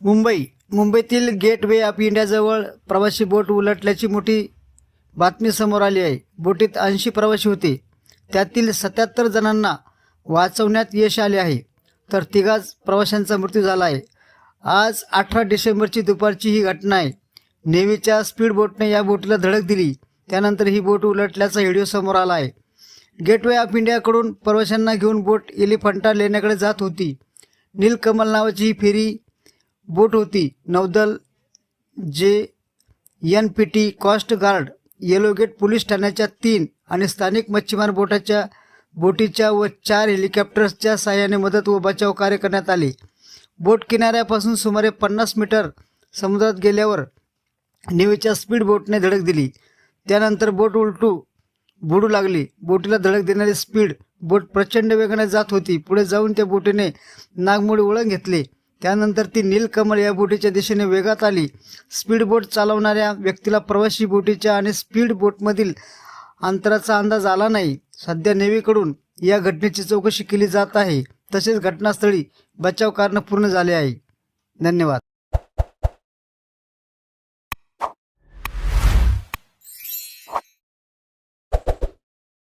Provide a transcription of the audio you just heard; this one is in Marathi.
मुंबई मुंबईतील गेटवे ऑफ इंडियाजवळ प्रवासी बोट उलटल्याची मोठी बातमी समोर आली आहे. बोटीत ऐंशी प्रवासी होते. त्यातील सत्याहत्तर जणांना वाचवण्यात यश आले आहे. तर तिघाच प्रवाशांचा मृत्यू झाला आहे. आज अठरा डिसेंबरची दुपारची ही घटना आहे. नेव्हीच्या स्पीड बोटने या बोटीला धडक दिली. त्यानंतर ही बोट उलटल्याचा व्हिडिओ समोर आला आहे. गेटवे ऑफ इंडियाकडून प्रवाशांना घेऊन बोट एलिफंटा लेण्याकडे जात होती. नीलकमल नावाची ही फेरी बोट होती. नौदल J N P T coast guard yellow gate police ठाण्याच्या तीन आणि स्थानिक मच्छीमार बोटाच्या बोटीच्या व चार हेलिकॉप्टर्सच्या सहाय्याने मदत व बचाव कार्य करण्यात आले. बोट किनाऱ्यापासून सुमारे पन्नास मीटर समुद्रात गेल्यावर नेव्हीच्या स्पीड बोटने धडक दिली. त्यानंतर बोट उलटू बुडू लागली. बोटीला धडक देणारी स्पीड बोट प्रचंड वेगाने जात होती. पुढे जाऊन त्या बोटीने नागमोडी वळण घेतले. त्यानंतर ती नीलकमल या बोटीच्या दिशेने वेगात आली. स्पीड बोट चालवणाऱ्या व्यक्तीला प्रवासी बोटीच्या आणि स्पीड बोटमधील अंतराचा अंदाज आला नाही. सध्या नेव्हीकडून या घटनेची चौकशी केली जात आहे. तसेच घटनास्थळी बचाव कारणं पूर्ण झाले आहे. धन्यवाद.